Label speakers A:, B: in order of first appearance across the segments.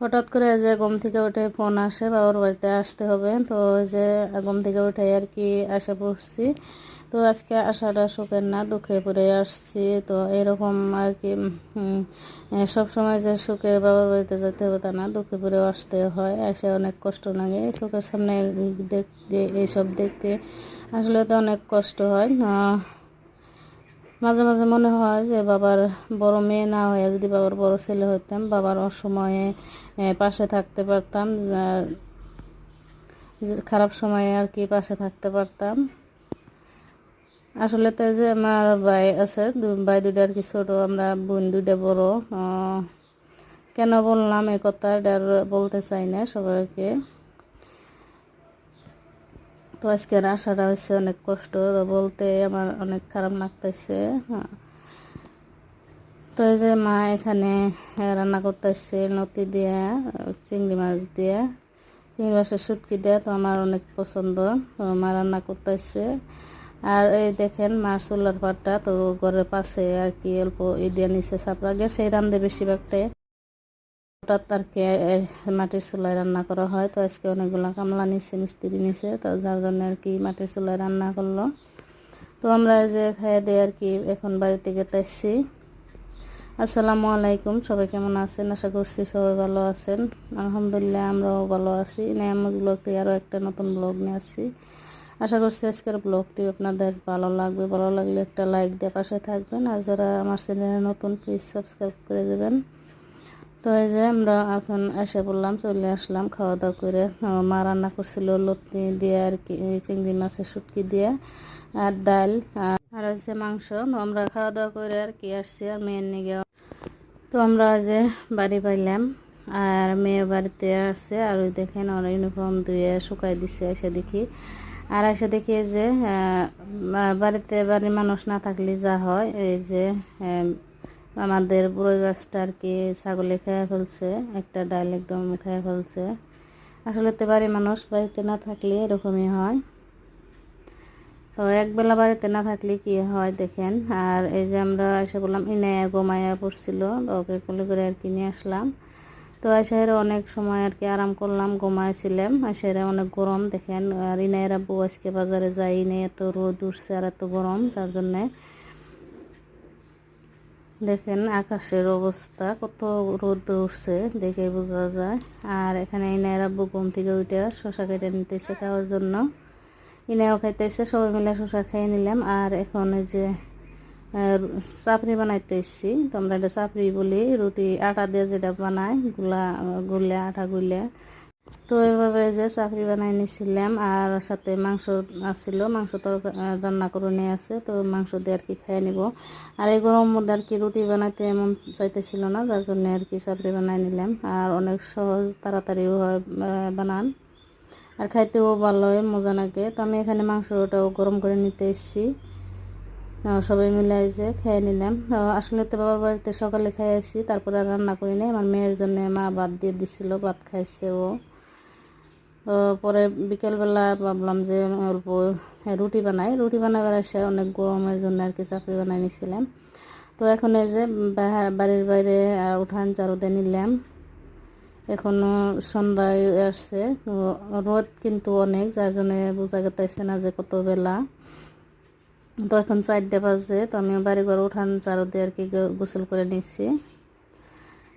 A: হঠাৎ করে যে ঘুম থেকে উঠে ফোন আসে বাবার বাড়িতে আসতে হবে, তো যে ঘুম থেকে উঠে আর কি আসে পড়ছি। তো আজকে আসাটা সুখের না, দুঃখে পড়ে আসছি। তো এরকম আর কি সব সময় যে সুখে বাবার বাড়িতে যেতে হবে তা না, দুঃখে পড়েও আসতে হয়। এসে অনেক কষ্ট লাগে। চোখের সামনে দেখতে এইসব দেখতে আসলে তো অনেক কষ্ট হয়। মাঝে মাঝে মনে হয় যে বাবার বড় মেয়ে না হয়ে যদি বাবার বড় ছেলে হইতাম, বাবার অসময়ে পাশে থাকতে পারতাম খারাপ সময়ে আর কি পাশে থাকতে পারতাম। আসলে তো এই যে আমার ভাই আছে ভাই দুইটা আর কি ছোট, আমরা বোন দুইটা বড় কেন বললাম এই কথা? এটা বলতে চাই না সবাইকে। তো আজকের আশাটা হচ্ছে অনেক কষ্ট বলতে আমার অনেক খারাপ লাগতেছে হ্যাঁ। তো এই যে মা এখানে রান্না করতেছে নতি দিয়ে, চিংড়ি মাছ দিয়ে। চিংড়ি মাছের শুটকি দিয়ে তো আমার অনেক পছন্দ, তো মা রান্না করতেছে। আর এই দেখেন মাছ চুলার পাটটা তো ঘরের পাশে আর কি অল্প ই দিয়ে নিচে চাপড়া সেই রান্ধে বেশিরভাগটাই হঠাৎ আর কি মাটির চুলায় রান্না করা হয়, তো আজকে অনেকগুলো কামলা নিচ্ছে মিস্ত্রি নিচ্ছে তো যার জন্য আর কি মাটির চুলায় রান্না করল। তো আমরা যে খাইয়ে দিয়ে আর কি এখন বাড়ি থেকে তাইছি আসসালামু আলাইকুম, সবাই কেমন আছেন? আশা করছি সবাই ভালো আছেন। আলহামদুলিল্লাহ আমরাও ভালো আছি। নিয়ামত ব্লগ থেকে আরও একটা নতুন ব্লগ নিয়ে আসছি। আশা করছি আজকের ব্লগটি আপনাদের ভালো লাগবে। ভালো লাগলে একটা লাইক দিয়ে পাশে থাকবেন। আর যারা আমার চ্যানেলে নতুন প্লিজ সাবস্ক্রাইব করে দেবেন। তো এই যে আমরা এখন এসে বললাম চলে আসলাম খাওয়া দাওয়া করে মা রান্না করছিল লতি দিয়ে আর কি চিংড়ি মাছের শুটকি দিয়ে আর ডাল আর হচ্ছে মাংস। আমরা খাওয়া দাওয়া করে আর কি আসছি আর মেয়ের নিয়ে তো আমরা যে বাড়ি পাইলাম আর মেয়ে বাড়িতে আছে আর ওই দেখেন ওর ইউনিফর্ম ধুয়ে শুকাই দিছে এসে দেখি। আর এসে দেখি যে বাড়িতে বাড়ির মানুষ না থাকলে যা হয়, এই যে আমাদের বুড়ো গাছটা আর কি ছাগলে খেয়ে ফেলছে, একটা ডাল একদম খেয়ে ফেলছে। আসলে তো বাড়ির মানুষ বাড়িতে না থাকলে এরকমই হয়। তো একবেলা বাড়িতে না থাকলে কি হয় দেখেন। আর এই যে আমরা এসে বললাম ইনায়া গোমায়া পড়ছিল, তো ওকে কোলে করে আর কি নিয়ে আসলাম। তো আসার অনেক সময় আর কি আরাম করলাম, ঘুমাইছিলাম। আসার অনেক গরম দেখেন। আর ইনায়ের আব্বু আজকে বাজারে যাই নেই, এত রোদ উঠছে আর এত গরম, তার জন্যে দেখেন আকাশের অবস্থা, কত রোদ উঠছে দেখে বোঝা যায়। আর এখানে ইনায়ের আব্বু থেকে উঠে শশা কেটে নিতেছে খাওয়ার জন্য। ইনাও খাইতেছে, সবাই মিলে শশা খেয়ে নিলাম। আর এখন এই যে চাপড়ি বানাইতে এসছি তো আমরা এটা চাপড়ি বলি, রুটি আটা দিয়ে যেটা বানাই গুলা গুলে, আটা গুলে। তো এভাবে যে চাপড়ি বানাই নিছিলাম, আর সাথে মাংস আছিল, মাংস তো রান্না করে নিয়ে আছে, তো মাংস দিয়ে আর কি খেয়ে নিব। আর এই গরম মধ্যে আর কি রুটি বানাইতে এমন চাইতেছিল না, যার জন্য আর কি চাপড়ি বানাই নিলাম। আর অনেক সহজ, তাড়াতাড়িও হয় বানান। আর খাইতেও ভালো হয় মজা লাগে। তো আমি এখানে মাংসটাও গরম করে নিতে এসেছি। সবাই মিলে যে খেয়ে নিলাম। আসলে তো বাবার বাড়িতে সকালে আসছি তারপরে রান্না করি নাই। আমার মেয়ের জন্য মা ভাত দিয়ে দিছিল, ভাত খাইছে ও। তো পরে বিকেলবেলা ভাবলাম যে অল্প হ্যাঁ, রুটি বানাই রুটি বানাবার এসে অনেক গরমের জন্য আর কি চাপড়ি বানাই নিছিলাম। তো এখন এই যে বাড়ির বাইরে উঠান চারু দিয়ে নিলাম। এখনও সন্ধ্যায় আসছে। রোদ কিন্তু অনেক যার জন্য বোঝা গেতেছে না যে কত বেলা। তো এখন চারটে বাজে তো আমি বাড়ি ঘর উঠান চারো দিয়ে আর কি গোসল করে নিচ্ছি।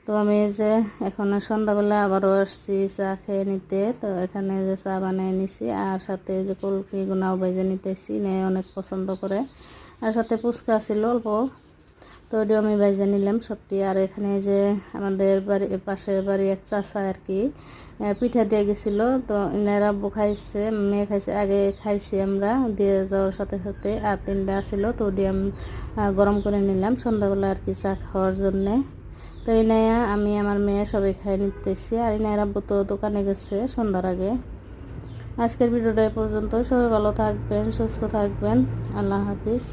A: তো আমি এই যে এখন সন্ধ্যাবেলা আবারও আসছি চা খেয়ে নিতে। তো এখানে যে চা বানিয়ে নিছি আর সাথে যে কলকি গুনাও বেজে নিতেছি নে অনেক পছন্দ করে। আর সাথে ফুচকা ছিল অল্প, তো ওটিও আমি বেজে নিলাম সবটি। আর এখানে যে আমাদের বাড়ি, পাশের বাড়ি এক চাষা আর কি পিঠা দিয়ে গেছিল। তো এনারা আব্বু খাইছে, মেয়ে খাইছে, আগে খাইছি আমরা, দিয়ে যাওয়ার সাথে সাথে আর তিনটা ছিল, তো ওটি আমি গরম করে নিলাম সন্ধ্যাবেলা আর কি চা খাওয়ার জন্যে। তো এই ইনায়া আমি আমার মেয়ে সবাই খাইয়ে নিতেছি। আর ইনায়ের আব্বু তো দোকানে গেছে সন্ধ্যার আগে। আজকের ভিডিওটা এ পর্যন্ত সবাই ভালো থাকবেন, সুস্থ থাকবেন। আল্লাহ হাফিজ।